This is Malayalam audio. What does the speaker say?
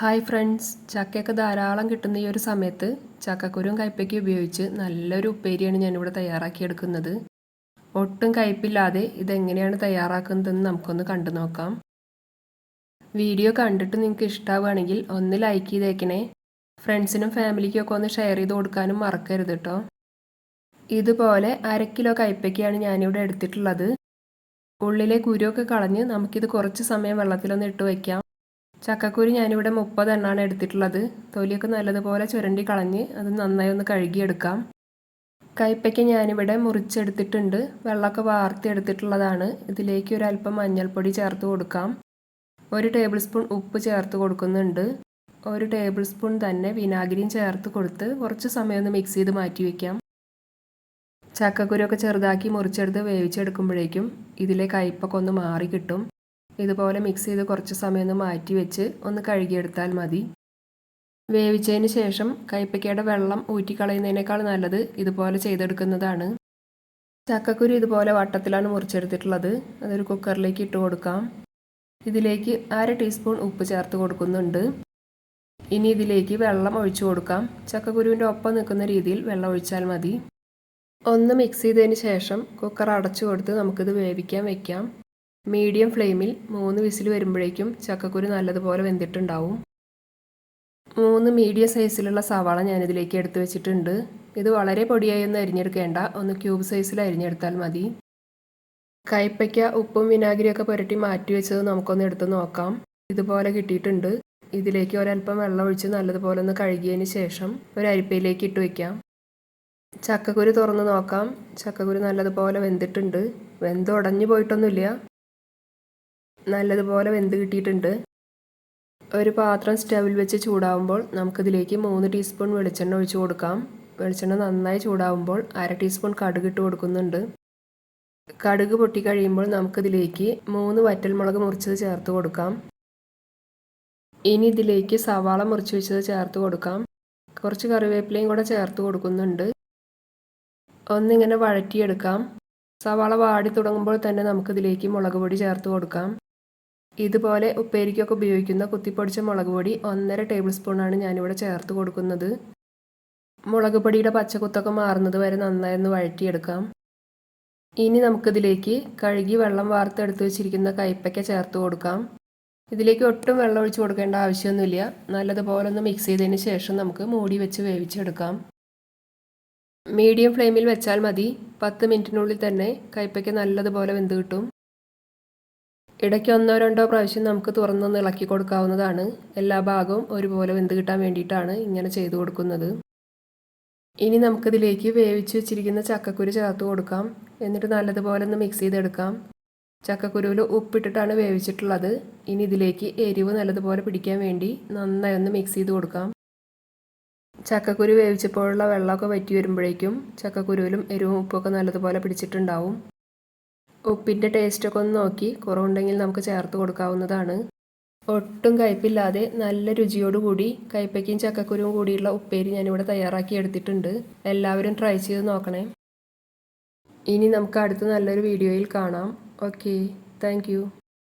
ഹായ് ഫ്രണ്ട്സ് ചക്കയൊക്കെ ധാരാളം കിട്ടുന്ന ഈ ഒരു സമയത്ത് ചക്കക്കുരും കയ്പ്പയ്ക്കും ഉപയോഗിച്ച് നല്ലൊരു ഉപ്പേരിയാണ് ഞാനിവിടെ തയ്യാറാക്കിയെടുക്കുന്നത്. ഒട്ടും കയ്പില്ലാതെ ഇതെങ്ങനെയാണ് തയ്യാറാക്കുന്നതെന്ന് നമുക്കൊന്ന് കണ്ടു നോക്കാം. വീഡിയോ കണ്ടിട്ട് നിങ്ങൾക്ക് ഇഷ്ടമാവുകയാണെങ്കിൽ ഒന്ന് ലൈക്ക് ചെയ്തേക്കണേ. ഫ്രണ്ട്സിനും ഫാമിലിക്കും ഒക്കെ ഒന്ന് ഷെയർ ചെയ്ത് കൊടുക്കാനും മറക്കരുത് കേട്ടോ ഇതുപോലെ അര കിലോ കയ്പ്പയ്ക്കാണ് ഞാനിവിടെ എടുത്തിട്ടുള്ളത്. ഉള്ളിലെ കുരുവൊക്കെ കളഞ്ഞ് നമുക്കിത് കുറച്ച് സമയം വെള്ളത്തിലൊന്ന് ഇട്ട് വയ്ക്കാം ചക്കക്കുരു ഞാനിവിടെ മുപ്പതെണ്ണമാണ് എടുത്തിട്ടുള്ളത്. തൊലിയൊക്കെ നല്ലതുപോലെ ചുരണ്ടി കളഞ്ഞ് അത് നന്നായി ഒന്ന് കഴുകിയെടുക്കാം. കയ്പ്പയ്ക്ക് ഞാനിവിടെ മുറിച്ചെടുത്തിട്ടുണ്ട്. വെള്ളമൊക്കെ വാർത്തിയെടുത്തിട്ടുള്ളതാണ്. ഇതിലേക്ക് ഒരല്പം മഞ്ഞൾപ്പൊടി ചേർത്ത് കൊടുക്കാം. ഒരു ടേബിൾ സ്പൂൺ ഉപ്പ് ചേർത്ത് കൊടുക്കുന്നുണ്ട്. ഒരു ടേബിൾ സ്പൂൺ തന്നെ വിനാഗിരിയും ചേർത്ത് കൊടുത്ത് കുറച്ച് സമയം ഒന്ന് മിക്സ് ചെയ്ത് മാറ്റി വയ്ക്കാം ചക്കക്കുരുവൊക്കെ ചെറുതാക്കി മുറിച്ചെടുത്ത് വേവിച്ചെടുക്കുമ്പോഴേക്കും ഇതിലെ കയ്പ്പൊക്കെ ഒന്ന് മാറി കിട്ടും ഇതുപോലെ മിക്സ് ചെയ്ത് കുറച്ച് സമയം ഒന്ന് മാറ്റി വെച്ച് ഒന്ന് കഴുകിയെടുത്താൽ മതി. വേവിച്ചതിന് ശേഷം കയ്പ്പയ്ക്കയുടെ വെള്ളം ഊറ്റിക്കളയുന്നതിനേക്കാൾ നല്ലത് ഇതുപോലെ ചെയ്തെടുക്കുന്നതാണ്. ചക്കക്കുരു ഇതുപോലെ വട്ടത്തിലാണ് മുറിച്ചെടുത്തിട്ടുള്ളത്. അതൊരു കുക്കറിലേക്ക് ഇട്ട് കൊടുക്കാം. ഇതിലേക്ക് അര ടീസ്പൂൺ ഉപ്പ് ചേർത്ത് കൊടുക്കുന്നുണ്ട്. ഇനി ഇതിലേക്ക് വെള്ളം ഒഴിച്ചു കൊടുക്കാം. ചക്കക്കുരുവിന്റെ ഒപ്പം നിൽക്കുന്ന രീതിയിൽ വെള്ളം ഒഴിച്ചാൽ മതി. ഒന്ന് മിക്സ് ചെയ്തതിന് ശേഷം കുക്കർ അടച്ചു കൊടുത്ത് നമുക്കിത് വേവിക്കാൻ വെക്കാം. മീഡിയം ഫ്ലെയിമിൽ മൂന്ന് വിസിൽ വരുമ്പോഴേക്കും ചക്കക്കുരു നല്ലതുപോലെ വെന്തിട്ടുണ്ടാവും. മൂന്ന് മീഡിയം സൈസിലുള്ള സവാള ഞാനിതിലേക്ക് എടുത്ത് വെച്ചിട്ടുണ്ട്. ഇത് വളരെ പൊടിയായി ഒന്ന് അരിഞ്ഞെടുക്കേണ്ട. ഒന്ന് ക്യൂബ് സൈസിൽ അരിഞ്ഞെടുത്താൽ മതി. കയ്പ്പയ്ക്ക ഉപ്പും വിനാഗിരിയൊക്കെ പുരട്ടി മാറ്റി വെച്ചത് നമുക്കൊന്ന് എടുത്ത് നോക്കാം. ഇതുപോലെ കിട്ടിയിട്ടുണ്ട്. ഇതിലേക്ക് ഒരല്പം വെള്ളം ഒഴിച്ച് നല്ലതുപോലെ ഒന്ന് കഴുകിയതിന് ശേഷം ഒരു അരിപ്പയിലേക്ക് ഇട്ട് വയ്ക്കാം ചക്കക്കുരു തുറന്ന് നോക്കാം. ചക്കക്കുരു നല്ലതുപോലെ വെന്തിട്ടുണ്ട്. വെന്ത് ഉടഞ്ഞു പോയിട്ടൊന്നുമില്ല. നല്ലതുപോലെ വെന്ത് കിട്ടിയിട്ടുണ്ട്. ഒരു പാത്രം സ്റ്റവിൽ വെച്ച് ചൂടാവുമ്പോൾ നമുക്കിതിലേക്ക് മൂന്ന് ടീസ്പൂൺ വെളിച്ചെണ്ണ ഒഴിച്ചു കൊടുക്കാം. വെളിച്ചെണ്ണ നന്നായി ചൂടാവുമ്പോൾ അര ടീസ്പൂൺ കടുക് ഇട്ട് കൊടുക്കുന്നുണ്ട്. കടുക് പൊട്ടിക്കഴിയുമ്പോൾ നമുക്കിതിലേക്ക് മൂന്ന് വറ്റൽമുളക് മുറിച്ചത് ചേർത്ത് കൊടുക്കാം. ഇനി ഇതിലേക്ക് സവാള മുറിച്ച് വെച്ചത് ചേർത്ത് കൊടുക്കാം. കുറച്ച് കറിവേപ്പിലയും കൂടെ ചേർത്ത് കൊടുക്കുന്നുണ്ട്. ഒന്നിങ്ങനെ വഴറ്റിയെടുക്കാം. സവാള വാടി തുടങ്ങുമ്പോൾ തന്നെ നമുക്കിതിലേക്ക് മുളക് പൊടി ചേർത്ത് കൊടുക്കാം. ഇതുപോലെ ഉപ്പേരിക്കൊക്കെ ഉപയോഗിക്കുന്ന കുത്തിപ്പൊടിച്ച മുളക് പൊടി ഒന്നര ടേബിൾ സ്പൂണാണ് ഞാനിവിടെ ചേർത്ത് കൊടുക്കുന്നത്. മുളക് പൊടിയുടെ പച്ചക്കുത്തൊക്കെ മാറുന്നത് വരെ നന്നായി ഒന്ന് വഴറ്റിയെടുക്കാം. ഇനി നമുക്കിതിലേക്ക് കഴുകി വെള്ളം വാർത്തെടുത്ത് വെച്ചിരിക്കുന്ന കയ്പ്പയ്ക്ക ചേർത്ത് കൊടുക്കാം. ഇതിലേക്ക് ഒട്ടും വെള്ളം ഒഴിച്ച് കൊടുക്കേണ്ട ആവശ്യമൊന്നുമില്ല. നല്ലതുപോലെ ഒന്ന് മിക്സ് ചെയ്തതിന് ശേഷം നമുക്ക് മൂടി വെച്ച് വേവിച്ചെടുക്കാം. മീഡിയം ഫ്ലെയിമിൽ വെച്ചാൽ മതി. പത്ത് മിനിറ്റിനുള്ളിൽ തന്നെ കയ്പ്പയ്ക്ക നല്ലതുപോലെ വെന്ത് കിട്ടും. ഇടയ്ക്ക് ഒന്നോ രണ്ടോ പ്രാവശ്യം നമുക്ക് തുറന്നൊന്ന് ഇളക്കി കൊടുക്കാവുന്നതാണ്. എല്ലാ ഭാഗവും ഒരുപോലെ വെന്ത് കിട്ടാൻ വേണ്ടിയിട്ടാണ് ഇങ്ങനെ ചെയ്തു കൊടുക്കുന്നത്. ഇനി നമുക്കിതിലേക്ക് വേവിച്ച് വെച്ചിരിക്കുന്ന ചക്കക്കുരു ചേർത്ത് കൊടുക്കാം. എന്നിട്ട് നല്ലതുപോലെ ഒന്ന് മിക്സ് ചെയ്തെടുക്കാം. ചക്കക്കുരുവിൽ ഉപ്പിട്ടിട്ടാണ് വേവിച്ചിട്ടുള്ളത്. ഇനി ഇതിലേക്ക് എരിവ് നല്ലതുപോലെ പിടിക്കാൻ വേണ്ടി നന്നായി ഒന്ന് മിക്സ് ചെയ്ത് കൊടുക്കാം. ചക്കക്കുരു വേവിച്ചപ്പോഴുള്ള വെള്ളമൊക്കെ വറ്റി വരുമ്പോഴേക്കും ചക്കക്കുരുവിലും എരിവും ഉപ്പൊക്കെ നല്ലതുപോലെ പിടിച്ചിട്ടുണ്ടാവും. ഉപ്പിന്റെ ടേസ്റ്റൊക്കെ ഒന്ന് നോക്കി. കുറവുണ്ടെങ്കിൽ നമുക്ക് ചേർത്ത് കൊടുക്കാവുന്നതാണ്. ഒട്ടും കയ്പില്ലാതെ നല്ല രുചിയോടുകൂടി കയ്പ്പയ്ക്കും ചക്കക്കുരുവും കൂടിയുള്ള ഉപ്പേരി ഞാനിവിടെ തയ്യാറാക്കി എടുത്തിട്ടുണ്ട്. എല്ലാവരും ട്രൈ ചെയ്ത് നോക്കണേ. ഇനി നമുക്ക് അടുത്ത നല്ലൊരു വീഡിയോയിൽ കാണാം. Okay thank